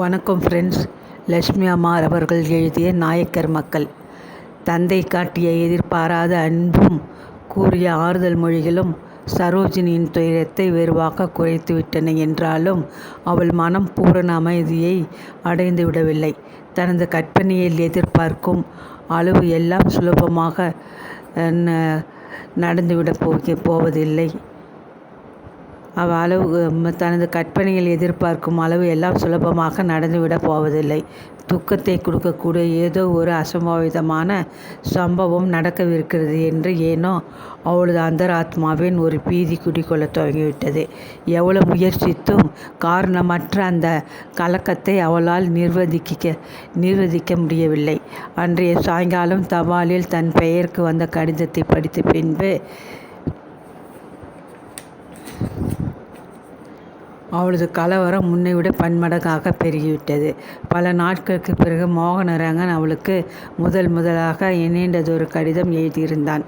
வணக்கம் ஃப்ரெண்ட்ஸ் லக்ஷ்மி அம்மார் அவர்கள் எழுதிய நாயக்கர் மக்கள். தந்தை காட்டிய எதிர்பாராத அன்பும் கூறிய ஆறுதல் மொழிகளும் சரோஜினியின் துயரத்தை வெறுவாக குறைத்துவிட்டன என்றாலும் அவள் மனம் பூரண அமைதியை அடைந்து விடவில்லை. தனது கற்பனையில் எதிர்பார்க்கும் அளவு எல்லாம் சுலபமாக நடந்துவிட நடந்துவிடப் போக போவதில்லை. அவ அளவு தனது கற்பனையில் எதிர்பார்க்கும் அளவு எல்லாம் சுலபமாக நடந்துவிடப் போவதில்லை. துக்கத்தை கொடுக்கக்கூடிய ஏதோ ஒரு அசம்பாவிதமான சம்பவம் நடக்கவிருக்கிறது என்று ஏனோ அவளது அந்தராத்மாவின் ஒரு பீதி குடிக்கொள்ள துவங்கிவிட்டது எவ்வளவு முயற்சித்தும் காரணமற்ற அந்த கலக்கத்தை அவளால் நிர்வகிக்க நிர்வகிக்க முடியவில்லை. அன்றைய சாயங்காலம் தபாலில் தன் பெயருக்கு வந்த கடிதத்தை படித்த பின்பு அவளது கலவரம் முன்னை விட பன்மடங்காக பெருகிவிட்டது. பல நாட்களுக்கு பிறகு மோகனரங்கன் அவளுக்கு முதல் முதலாக இணைந்ததொரு கடிதம் எழுதியிருந்தான்.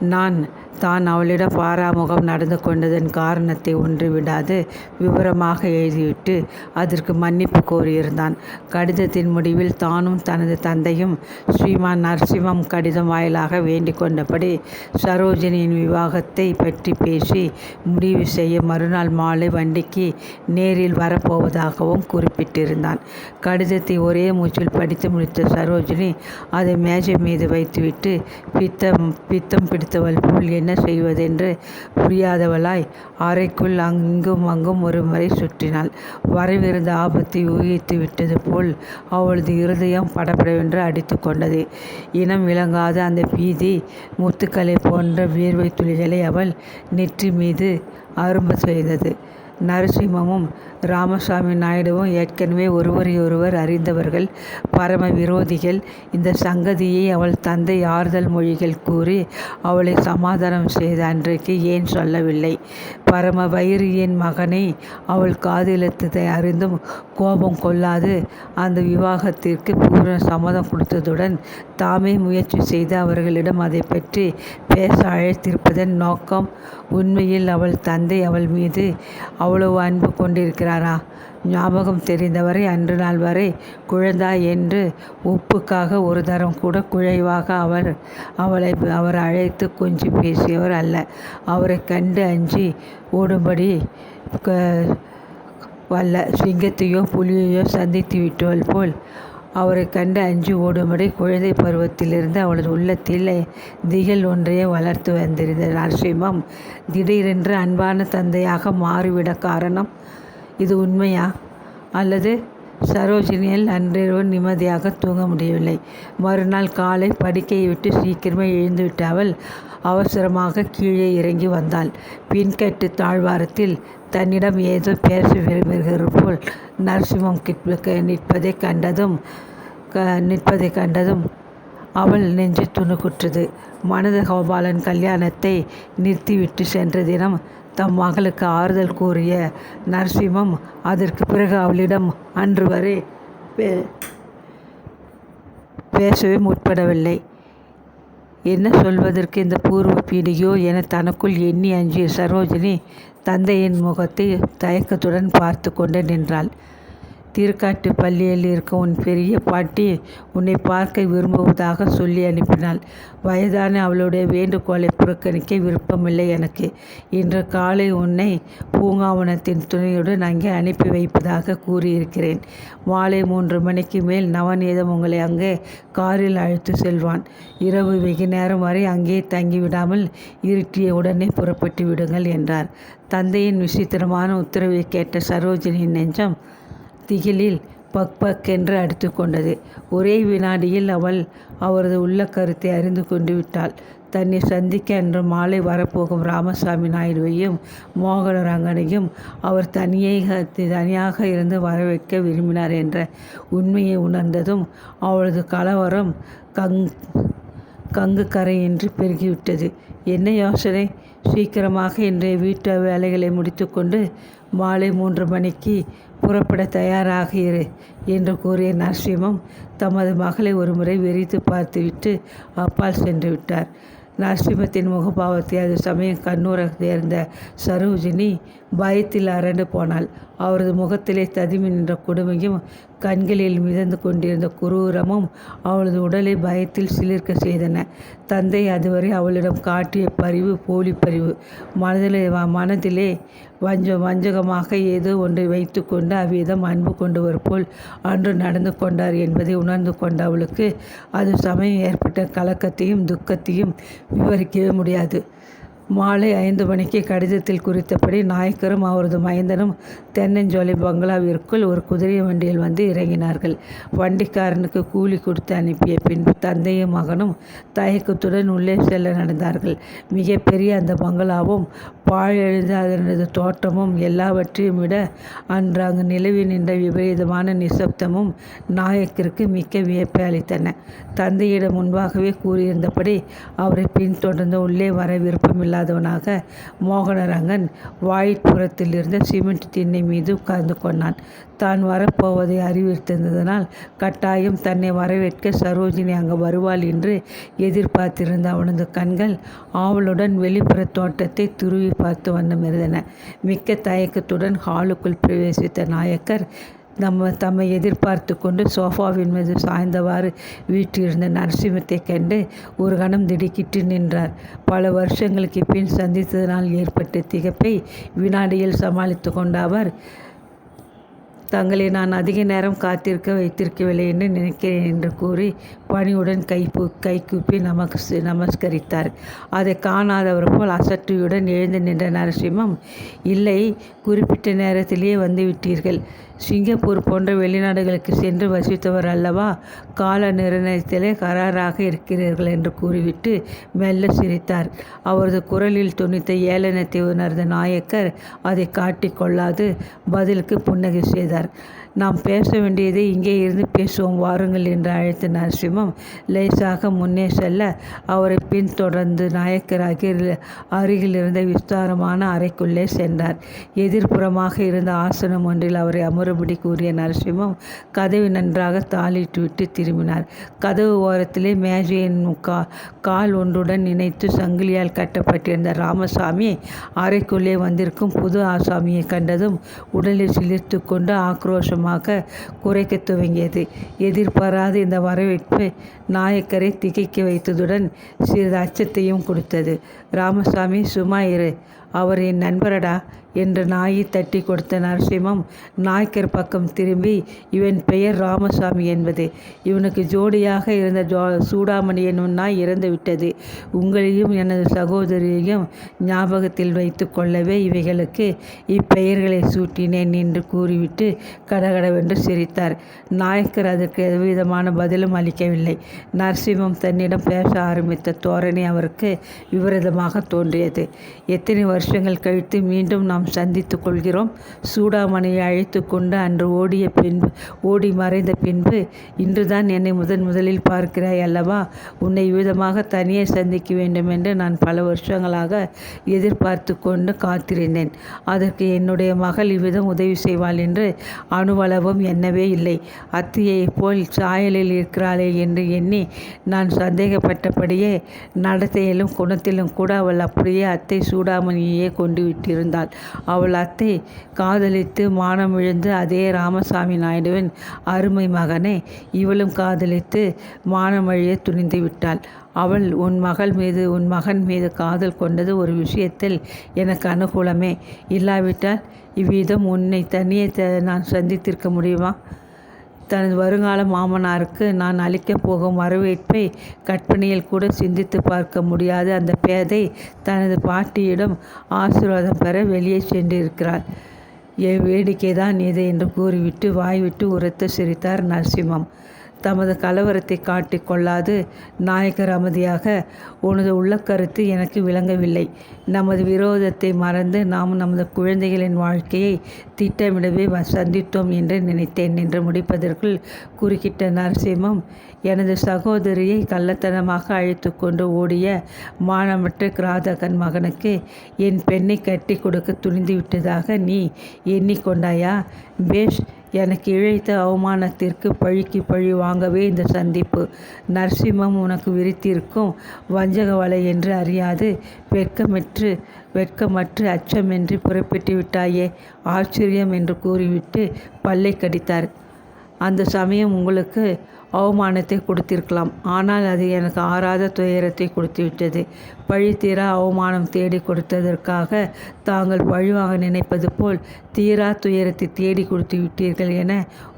நான் தான் அவளிடம் பாராமுகம் நடந்து கொண்டதன் காரணத்தை ஒன்று விடாது விவரமாக எழுதிவிட்டு அதற்கு மன்னிப்பு கோரியிருந்தான். கடிதத்தின் முடிவில் தானும் தனது தந்தையும் ஸ்ரீமான் நரசிம்மம் கடிதம் வாயிலாக வேண்டிக் கொண்டபடி சரோஜினியின் விவாகத்தை பற்றி பேசி முடிவு செய்ய மறுநாள் மாலை வண்டிக்கு நேரில் வரப்போவதாகவும் குறிப்பிட்டிருந்தான். கடிதத்தை ஒரே மூச்சில் படித்து முடித்த சரோஜினி அதை மேஜை மீது வைத்துவிட்டு பித்தம் பித்தம் பிடித்தவள் போல் என்ன செய்வதென்று புரியாதவளாய் அறைக்குள் அங்கும் அங்கும் ஒரு முறை சுற்றினாள். வரவிருந்த ஆபத்தை ஊகித்து விட்டது போல் அவளது இருதயம் படப்படவென்று அடித்து கொண்டது. இனம் விளங்காத அந்த பீதி முத்துக்களை போன்ற வியர்வை துளிகளை அவள் நெற்றி மீது அரும்ப செய்தது. நரசிம்மமும் ராமசாமி நாயுடுவும் ஏற்கனவே ஒருவரையொருவர் அறிந்தவர்கள் பரம விரோதிகள். இந்த சங்கதியை அவள் தந்தை ஆறுதல் மொழிகள் கூறி அவளை சமாதானம் செய்த அன்றைக்கு ஏன் சொல்லவில்லை? பரம வைரியின் மகனை அவள் காதலித்ததை அறிந்தும் கோபம் கொள்ளாது அந்த விவாகத்திற்கு பூர்ண சம்மதம் கொடுத்ததுடன் தாமே முயற்சி செய்து அவர்களிடம் அதை பற்றி பேச அழைத்திருப்பதன் நோக்கம் உண்மையில் அவள் தந்தை அவள் மீது அவ்வளவு அன்பு கொண்டிருக்கிறாரா? ஞாபகம் தெரிந்தவரை அன்று நாள் வரை குழந்தாய் என்று உப்புக்காக ஒரு தரம் கூட குழைவாக அவர் அவளை அவர் அழைத்து கொஞ்சி பேசியவர் அல்ல. அவரை கண்டு அஞ்சி ஓடும்படி க- வல்ல சிங்கத்தையோ புலியையோ சந்தித்து விட்டவள் போல் அவரை கண்டு அஞ்சு ஓடும்படி குழந்தை பருவத்திலிருந்து அவளது உள்ளத்தில் திகில் ஒன்றையே வளர்த்து வந்திருந்த நரசிம்மம் திடீரென்று அன்பான தந்தையாக மாறிவிட காரணம் இது உண்மையா? அல்லது சரோஜினியில் அன்றிரவு நிம்மதியாக தூங்க முடியவில்லை. மறுநாள் காலை படுக்கையை விட்டு சீக்கிரமே எழுந்துவிட்ட அவள் அவசரமாக கீழே இறங்கி வந்தாள். பின்கட்டு தாழ்வாரத்தில் தன்னிடம் ஏதோ பேச விரும்புகிறது போல் நரசிம்மம் நிற்பதை கண்டதும் க நிற்பதை கண்டதும் அவள் நெஞ்சு துணுக்குற்றது. மனத கோபாலன் கல்யாணத்தை நிறுத்திவிட்டு சென்ற தினம் தம் மகளுக்கு ஆறுதல் கூறிய நரசிம்மம் அதற்கு பிறகு அவளிடம் அன்று வரை பே- பேசவே முற்படவில்லை. என்ன சொல்வதற்கு இந்த பூர்வ பீடியோ என தனக்குள் எண்ணி அஞ்சிய சரோஜினி தந்தையின் முகத்தை தயக்கத்துடன் பார்த்து கொண்டு நின்றாள். திருக்காட்டு பள்ளியில் இருக்கும் உன் பெரிய பாட்டி உன்னை பார்க்க விரும்புவதாக சொல்லி அனுப்பினாள். வயதான அவளுடைய வேண்டுகோளை புறக்கணிக்க விருப்பமில்லை எனக்கு. இன்று காலை உன்னை பூங்காவனத்தின் துணையுடன் அங்கே அனுப்பி வைப்பதாக கூறியிருக்கிறேன். மாலை மூன்று மணிக்கு மேல் நவநீதம் உங்களை அங்கே காரில் அழைத்து செல்வான். இரவு வெகு நேரம் வரை அங்கே தங்கிவிடாமல் இருட்டிய உடனே புறப்பட்டு விடுங்கள் என்றார். தந்தையின் விசித்திரமான உத்தரவை கேட்ட சரோஜினியின் நெஞ்சம் திகிலில் பக் பக் என்று அடித்து கொண்டது. ஒரே வினாடியில் அவள் அவரது உள்ள கருத்தை அறிந்து கொண்டு விட்டாள். தன்னை சந்திக்க அன்று மாலை வரப்போகும் ராமசாமி நாயுடுவையும் மோகனரங்கனையும் அவர் தனியே தனியாக இருந்து வரவேற்க விரும்பினார் என்ற உண்மையை உணர்ந்ததும் அவளது கலவரம் கங் கங்கு கரையின்றி பெருகிவிட்டது. என்ன யோசனை? சீக்கிரமாக இன்றைய வீட்டு வேலைகளை முடித்துக்கொண்டு மாலை மூன்று மணிக்கு புறப்பட தயாராக இரு என்று கூறிய நரசிம்மம் தமது மகளை ஒருமுறை வெறித்து பார்த்துவிட்டு அப்பால் சென்று விட்டார். நரசிம்மத்தின் முகபாவத்தை அது சமயம் கண்ணூர சேர்ந்த சரோஜினி பயத்தில் அரண்டு போனாள். அவரது முகத்திலே ததுமி நின்ற கொடுமையும் கண்களில் மிதந்து கொண்டிருந்த குரூரமும் அவளது உடலை பயத்தில் சிலிர்க்க செய்தன. தந்தை அதுவரை அவளிடம் காட்டிய பரிவு போலி பரிவு. மனதிலே மனதிலே வஞ்சம் வஞ்சகமாக ஏதோ ஒன்றை வைத்துக்கொண்டு அவ்விதம் அன்பு கொண்டவர் போல் அன்று நடந்து கொண்டார் என்பதை உணர்ந்து கொண்ட அவளுக்கு அது சமயம் ஏற்பட்ட கலக்கத்தையும் துக்கத்தையும் விவரிக்கவே முடியாது. மாலை ஐந்து மணிக்கு கடிதத்தில் குறித்தபடி நாயக்கரும் அவரது மைந்தனும் தென்னஞ்சோலை பங்களாவிற்குள் ஒரு குதிரை வண்டியில் வந்து இறங்கினார்கள். வண்டிக்காரனுக்கு கூலி கொடுத்து அனுப்பிய பின்பு தந்தையும் மகனும் தயக்கத்துடன் உள்ளே செல்ல நடந்தார்கள். மிகப்பெரிய அந்த பங்களாவும் பாழெழுந்த அதனது தோட்டமும் எல்லாவற்றையும் விட அன்று அங்கு நிலவி நின்ற விபரீதமான நிசப்தமும் நாயக்கிற்கு மிக்க வியப்பை அளித்தன. தந்தையிடம் முன்பாகவே கூறியிருந்தபடி அவரை பின்தொடர்ந்து உள்ளே வர விருப்பமில்லாத இல்லாதவனாக மோகனரங்கன் வாயிற்புறத்தில் இருந்த சிமெண்ட் திண்ணை மீது உட்கார்ந்து கொண்டான். தான் வரப்போவதை அறிவித்திருந்ததனால் கட்டாயம் தன்னை வரவேற்க சரோஜினி அங்கு வருவாள் என்று எதிர்பார்த்திருந்த அவனது கண்கள் ஆவலுடன் வெளிப்புற தோட்டத்தை துருவி பார்த்து வண்ணம் இருந்தன. மிக்க தயக்கத்துடன் ஹாலுக்குள் பிரவேசித்த நாயக்கர் நம்ம தம்மை எதிர்பார்த்து கொண்டு சோஃபாவின் மீது சாய்ந்தவாறு வீற்றிருந்த நரசிம்மத்தை கண்டு ஒரு கணம் திடுக்கிட்டு நின்றார். பல வருஷங்களுக்கு பின் சந்தித்ததனால் ஏற்பட்ட திகப்பை வினாடியில் சமாளித்து கொண்ட அவர் தங்களை நான் அதிக நேரம் காத்திருக்க வைத்திருக்கவில்லை என்று நினைக்கிறேன் என்று கூறி பணியுடன் கை கைகூப்பி நமக்கு நமஸ்கரித்தார். அதை காணாதவர் போல் அசற்றியுடன் எழுந்து நின்ற நரசிம்மம் இல்லை குறிப்பிட்ட நேரத்திலேயே வந்து விட்டீர்கள். சிங்கப்பூர் போன்ற வெளிநாடுகளுக்கு சென்று வசித்தவர் அல்லவா? கால நிர்ணயத்திலே கராராக இருக்கிறீர்கள் என்று கூறிவிட்டு மெல்ல சிரித்தார். அவரது குரலில் துணித்த ஏளனத்தை உணர்ந்த நாயக்கர் அதை காட்டிக்கொள்ளாது பதிலுக்கு புன்னகை செய்தார். சொன்னார் நாம் பேச வேண்டியதை இங்கே இருந்து பேசுவோம் வாருங்கள் என்று அழைத்த நரசிம்மம் லேசாக முன்னே செல்ல அவரை பின்தொடர்ந்து நாயக்கராகி அருகில் இருந்த விஸ்தாரமான அறைக்குள்ளே சென்றார். எதிர்ப்புறமாக இருந்த ஆசனம் ஒன்றில் அவரை அமருபடி கூறிய நரசிம்மம் கதவை நன்றாக தாளிட்டு விட்டு திரும்பினார். கதவு ஓரத்திலே மேஜையின் கா கால் ஒன்றுடன் இணைத்து சங்கிலியால் கட்டப்பட்டிருந்த ராமசாமி அறைக்குள்ளே வந்திருக்கும் புது ஆசாமியை கண்டதும் உடலில் சிலிர்த்து கொண்டு ஆக்ரோஷம் வேகமாக குறைக்க துவங்கியது. எதிர்பாராத இந்த வரவேற்பு நாயக்கரை திகைக்க வைத்ததுடன் சிறிது அச்சத்தையும் கொடுத்தது. ராமசாமி சும்மா இரு. அவர் என் நண்பரடா என்று நாயை தட்டி கொடுத்த நரசிம்மம் நாய்க்கர் பக்கம் திரும்பி இவன் பெயர் ராமசாமி என்பது. இவனுக்கு ஜோடியாக இருந்த ஜோ சூடாமணி என்னும் நாய் இறந்து விட்டது. உங்களையும் எனது சகோதரியையும் ஞாபகத்தில் வைத்து கொள்ளவே இவைகளுக்கு இப்பெயர்களை சூட்டினேன் என்று கூறிவிட்டு கடகடவென்று சிரித்தார். நாயக்கர் அதற்கு எவ்விதமான பதிலும் அளிக்கவில்லை. நரசிம்மம் தன்னிடம் பேச ஆரம்பித்த தோரணை அவருக்கு விபரீதமாக தோன்றியது. எத்தனை வருஷங்கள் கழித்து மீண்டும் நாம் சந்தித்து கொள்கிறோம். சூடாமணியை அழைத்து கொண்டு அன்று ஓடிய பின்பு ஓடி மறைந்த பின்பு இன்றுதான் என்னை முதன் முதலில் பார்க்கிறாய் அல்லவா? உன்னை விதமாக தனியே சந்திக்க வேண்டும் என்று நான் பல வருஷங்களாக எதிர்பார்த்து கொண்டு காத்திருந்தேன். அதற்கு என்னுடைய மகள் இவ்விதம் உதவி செய்வாள் என்று அணுவளவும் எண்ணவே இல்லை. அத்தியைப் போல் சாயலில் இருக்கிறாளே என்று எண்ணி நான் சந்தேகப்பட்டபடியே நடத்தையிலும் குணத்திலும் கூட அவள் அப்படியே அத்தை சூடாமணியே கொண்டு விட்டிருந்தாள். அவள் அத்தை காதலித்து மானம் இழந்து அதே ராமசாமி நாயுடுவின் அருமை மகனை இவளும் காதலித்து மானமழிய துணிந்து விட்டாள். அவள் உன் மகள் மீது உன் மகன் மீது காதல் கொண்டது ஒரு விஷயத்தில் எனக்கு அனுகூலமே. இல்லாவிட்டால் இவ்விதம் உன்னை தனியே நான் சந்தித்திருக்க முடியுமா? தனது வருங்கால மாமனாருக்கு நான் அளிக்கப் போகும் வரவேற்பை கற்பனையில் கூட சிந்தித்து பார்க்க முடியாத. அந்த பேதை தனது பாட்டியிடம் ஆசீர்வாதம் பெற வெளியே சென்றிருக்கிறார். என் வேடிக்கைதான் இது என்று கூறிவிட்டு வாய்விட்டு உரத்து சிரித்தார் நரசிம்மம். தமது கலவரத்தை காட்டிக்கொள்ளாது கொள்ளாது. அமைதியாக உனது உள்ளக்கருத்து எனக்கு விளங்கவில்லை. நமது விரோதத்தை மறந்து நாம் நமது குழந்தைகளின் வாழ்க்கையை திட்டமிடவே சந்தித்தோம் என்று நினைத்தேன். என்று முடிப்பதற்குள் குறுக்கிட்ட நரசிம்மம் எனது சகோதரியை கள்ளத்தனமாக அழைத்து கொண்டு ஓடிய மானமற்ற கிராதகன் மகனுக்கு என் பெண்ணை கட்டி கொடுக்க துணிந்து விட்டதாக நீ எண்ணிக்கொண்டாயா பேஷ் எனக்கு இழைத்த அவமானத்திற்கு பழிக்கு பழி வாங்கவே இந்த சந்திப்பு. நரசிம்மம் உனக்கு விரித்திருக்கும் வஞ்சக வலை என்று அறியாது. வெட்கமற்று வெட்கமற்று அச்சமின்றி புறப்பட்டு விட்டாயே ஆச்சரியம் என்று கூறிவிட்டு பல்லை கடித்தார். அந்த சமயம் உங்களுக்கு அவமானத்தை கொடுத்திருக்கலாம். ஆனால் அது எனக்கு ஆறாத துயரத்தை கொடுத்துவிட்டது. பழி தீரா அவமானம் தேடி கொடுத்ததற்காக தாங்கள் பழிவாங்க நினைப்பது போல் தீரா துயரத்தை தேடி கொடுத்து விட்டீர்கள் என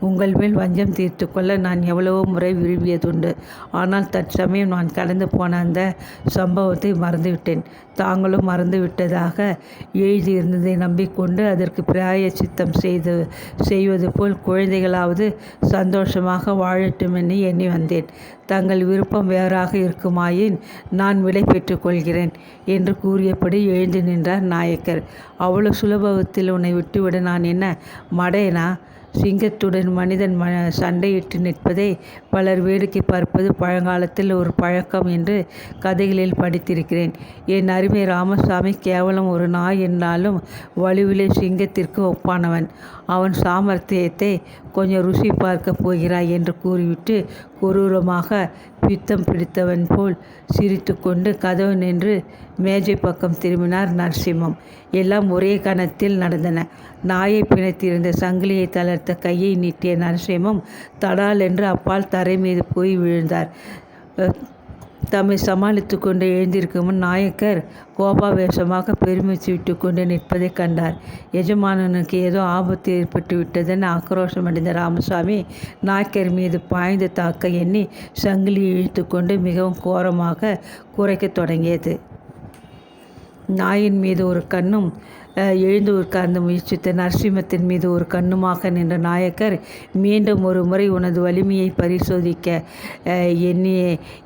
உங்கள் மேல் வஞ்சம் தீர்த்து கொள்ள நான் எவ்வளவோ முறை விரும்பியதுண்டு. ஆனால் தற்சமயம் நான் கடந்து போன அந்த சம்பவத்தை மறந்துவிட்டேன். தாங்களும் மறந்துவிட்டதாக எழுதியிருந்ததை நம்பிக்கொண்டு அதற்கு பிராய சித்தம் செய்து செய்வது போல் குழந்தைகளாவது சந்தோஷமாக வாழட்டும் என்று எண்ணி வந்தேன். தங்கள் விருப்பம் வேறாக இருக்குமாயின் நான் விடை பெற்றுக்கொள்கிறேன் என்று கூறியபடி எழுந்து நின்றார் நாயக்கர். அவ்வளவு சுலபத்தில் உன்னை விட்டுவிட நான் என்ன? மடையனா? சிங்கத்துடன் மனிதன் ம சண்டையிட்டு நிற்பதை பலர் வேடிக்கை பார்ப்பது பழங்காலத்தில் ஒரு பழக்கம் என்று கதைகளில் படித்திருக்கிறேன். என் அருமை ராமசாமி கேவலம் ஒரு நாய் என்றாலும் வலுவிலே சிங்கத்திற்கு ஒப்பானவன். அவன் சாமர்த்தியத்தை கொஞ்சம் ருசி பார்க்க போகிறாய் என்று கூறிவிட்டு கொரூரமாக பித்தம் பிடித்தவன் போல் சிரித்துக்கொண்டு கதவு நின்று மேஜை பக்கம் திரும்பினார் நரசிம்மம். எல்லாம் ஒரே கணத்தில் நடந்தன. நாயை பிணைத்திருந்த சங்கிலியை தளர்த்த கையை நீட்டிய நரசிம்மம் தடால் என்று அப்பால் தரை மீது போய் விழுந்தார். தம்மை சமாளித்து கொண்டு எழுந்திருக்கும் முன் நாயக்கர் கோபாவேசமாக பெருமிச்சு விட்டு கொண்டு நிற்பதை கண்டார். எஜமானனுக்கு ஏதோ ஆபத்து ஏற்பட்டு விட்டதென ஆக்ரோஷமடைந்த ராமசாமி நாயக்கர் மீது பாய்ந்து தாக்க எண்ணி சங்கிலி இழுத்து கொண்டு மிகவும் கோரமாக குறைக்கத் தொடங்கியது. நாயின் மீது ஒரு கண்ணும் எழுந்து உட்கார்ந்து முயற்சித்த நரசிம்மத்தின் மீது ஒரு கண்ணுமாக நின்ற நாயக்கர் மீண்டும் ஒரு முறை உனது வலிமையை பரிசோதிக்க எண்ணி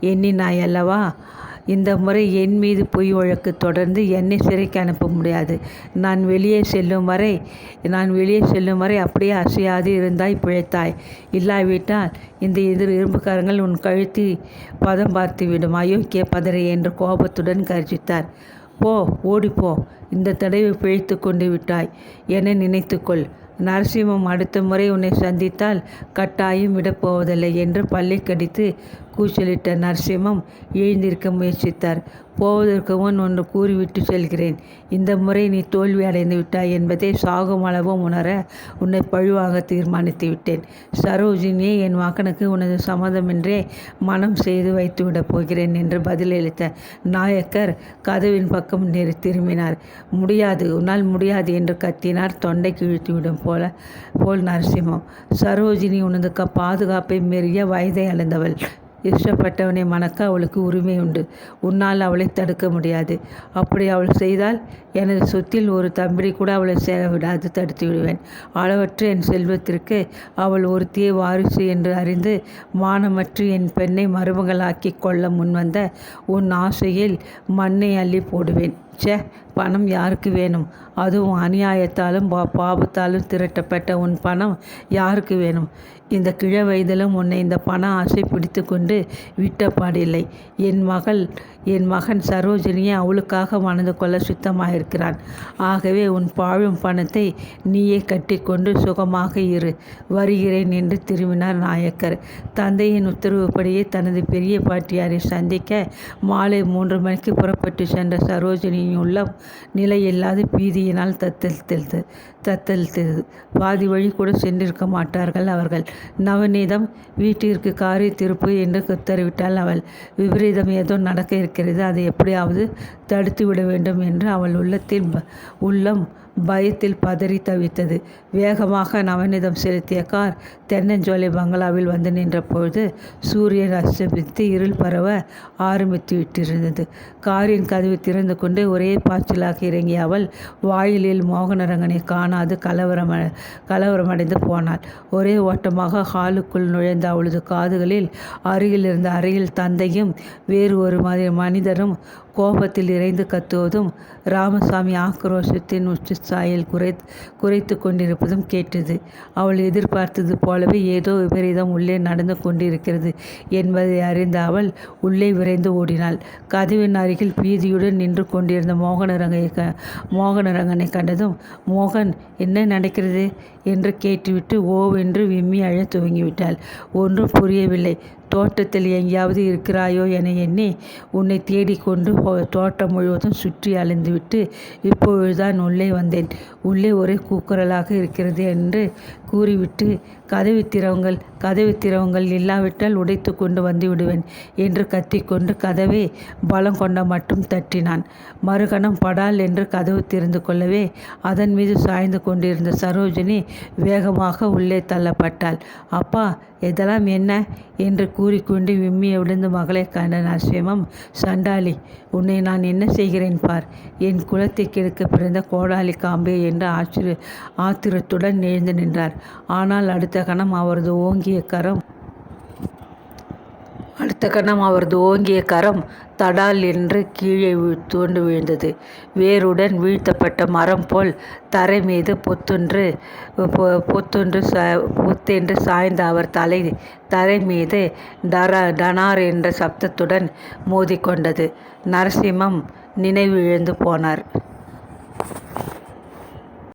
எண்ணினாய் அல்லவா? இந்த முறை என் மீது பொய் வழக்கு தொடர்ந்து என்னை சிறைக்கு அனுப்ப முடியாது. நான் வெளியே செல்லும் வரை நான் வெளியே செல்லும் வரை அப்படியே அசையாது இருந்தாய் பிழைத்தாய். இல்லாவிட்டால் இந்த எதிர் இரும்புக்காரங்கள் உன் கழுத்தி பதம் பார்த்து விடும் அயோக்கிய பதறை என்று கோபத்துடன் கர்ஜித்தார். போ ஓடிப்போ இந்த தடவை பிழைத்து கொண்டு விட்டாய். என நினைத்துக்கொள். நரசிம்மம் அடுத்த முறை உன்னை சந்தித்தால் கட்டாயம் விடப்போவதில்லை என்று பல்லை கடித்து கூச்சலிட்ட நரசிம்மம் எழுந்திருக்க முயற்சித்தார். போவதற்கு முன் ஒன்று கூறிவிட்டு செல்கிறேன். இந்த முறை நீ தோல்வி அடைந்து விட்டாய் என்பதை சாகும் அளவும் உணர உன்னை பழுவாக தீர்மானித்து விட்டேன். சரோஜினியை என் மகனுக்கு உனது சம்மதமின்றே மனம் செய்து வைத்துவிடப் போகிறேன் என்று பதிலளித்த நாயக்கர் கதவின் பக்கம் நெறி திரும்பினார். முடியாது உன்னால் முடியாது என்று கத்தினார். தொண்டை கிழித்துவிடும் போல போல் நரசிம்மம். சரோஜினி உனது க பாதுகாப்பை மீறிய வயதை அடைந்தவள் இஷ்டப்பட்டவனை மணக்க அவளுக்கு உரிமை உண்டு. உன்னால் அவளை தடுக்க முடியாது. அப்படி அவள் செய்தால் எனது சொத்தில் ஒரு தம்பி கூட அவளை சேர விடாது தடுத்து விடுவேன். அளவற்ற என் செல்வத்திற்கு அவள் ஒருத்தியே வாரிசு என்று அறிந்து மானமற்று என் பெண்ணை மருமகளாக்கி கொள்ள முன்வந்த உன் ஆசையில் மண்ணை அள்ளி போடுவேன். சே பணம் யாருக்கு வேணும்? அதுவும் அநியாயத்தாலும் பா பாபத்தாலும் திரட்டப்பட்ட உன் பணம் யாருக்கு வேணும்? இந்த கிழ வயதிலும் உன்னை இந்த பண ஆசை பிடித்து கொண்டு விட்டப்பாடில்லை. என் மகள் என் மகன் சரோஜினியை அவளுக்காக மணந்து கொள்ள சுத்தமாயிருக்கிறான். ஆகவே உன் பாழும் பணத்தை நீயே கட்டிக்கொண்டு சுகமாக இரு. வருகிறேன் என்று திரும்பினார் நாயக்கர். தந்தையின் உத்தரவுப்படியே தனது பெரிய பாட்டியாரை சந்திக்க மாலை மூன்று மணிக்கு புறப்பட்டு சென்ற சரோஜினியின் உள்ளம் நிலையில்லாத பீதியினால் தத்தளித்தது. தத்தளித்தது. பாதி வழி கூட சென்றிருக்க மாட்டார்கள் அவர்கள். நவநீதம் வீட்டிற்கு காரி திருப்பு என்று உத்தரவிட்டாள் அவள். விபரீதம் ஏதோ நடக்க இருக்கிறது. அதை எப்படியாவது தடுத்து விட வேண்டும் என்று அவள் உள்ளத்தில் உள்ளம் பயத்தில் பதறி தவித்தது. வேகமாக நவநீதம் செலுத்திய கார் தென்னஞ்சோலை பங்களாவில் வந்து நின்றபொழுது சூரியன் அஸ்தமித்து இருள் பரவ ஆரம்பித்து விட்டிருந்தது. காரின் கதவு திறந்து கொண்டு ஒரே பாய்ச்சலாக இறங்கிய அவள் வாயிலில் மோகனரங்கனை காணாது கலவரம் கலவரமடைந்து போனாள். ஒரே ஓட்டமாக ஹாலுக்குள் நுழைந்த அவளது காதுகளில் அருகில் இருந்த அறையில் தந்தையும் வேறு ஒரு மனிதரும் கோபத்தில் இறைந்து கத்துவதும் ராமசாமி ஆக்ரோஷத்தின் உச்சசாயில் குறை குறைத்து கொண்டிருப்பதும் கேட்டது. அவள் எதிர்பார்த்தது போலவே ஏதோ விபரீதம் உள்ளே நடந்து கொண்டிருக்கிறது என்பதை அறிந்த அவள் உள்ளே விரைந்து ஓடினாள். கதவின் அருகில் பீதியுடன் நின்று கொண்டிருந்த மோகனரங்கை க மோகனரங்கனை கண்டதும் மோகன் என்ன நடக்கிறது? என்று கேட்டுவிட்டு ஓவென்று விம்மி அழத் துவங்கிவிட்டாள். ஒன்றும் புரியவில்லை. தோட்டத்தில் எங்கேயாவது இருக்கிறாயோ என எண்ணி உன்னை தேடிக்கொண்டு தோட்டம் முழுவதும் சுற்றி அலைந்துவிட்டு இப்பொழுதுதான் உள்ளே வந்தேன். உள்ளே ஒரே கூக்குரலாக இருக்கிறது என்று கூறிவிட்டு கதவைத் திறவுங்கள் கதவைத் திறவுங்கள் இல்லாவிட்டால் உடைத்து கொண்டு வந்துவிடுவேன் என்று கத்திக்கொண்டு கதவை பலம் கொண்ட மட்டும் தட்டினான். மறுகணம் படால் என்று கதவு திறந்து கொள்ளவே அதன் மீது சாய்ந்து கொண்டிருந்த சரோஜினி வேகமாக உள்ளே தள்ளப்பட்டாள். அப்பா இதெல்லாம் என்ன? என்று கூறிக்கொண்டு விம்மிய விழுந்து மகளை கண்ட நரசிம்மம் சண்டாளி உன்னை நான் என்ன செய்கிறேன் பார். என் குலத்தைக் கெடுக்க பிறந்த கோடாலி காம்பே என்று ஆச்சரிய ஆத்திரத்துடன் எழுந்து நின்றார். ஆனால் அடுத்த கணம் அவரது ஓங்கிய கரம் அடுத்த கணம் அவரது ஓங்கிய கரம் தடால் என்று கீழே துவண்டு விழுந்தது. வேருடன் வீழ்த்தப்பட்ட மரம் போல் தரை மீது பொத்துன்று பொத்துன்று ச பொத்தென்று சாய்ந்த அவர் தலை தரை மீது டனார் என்ற சப்தத்துடன் மோதிக்கொண்டது. நரசிம்மம் நினைவிழந்து போனார்.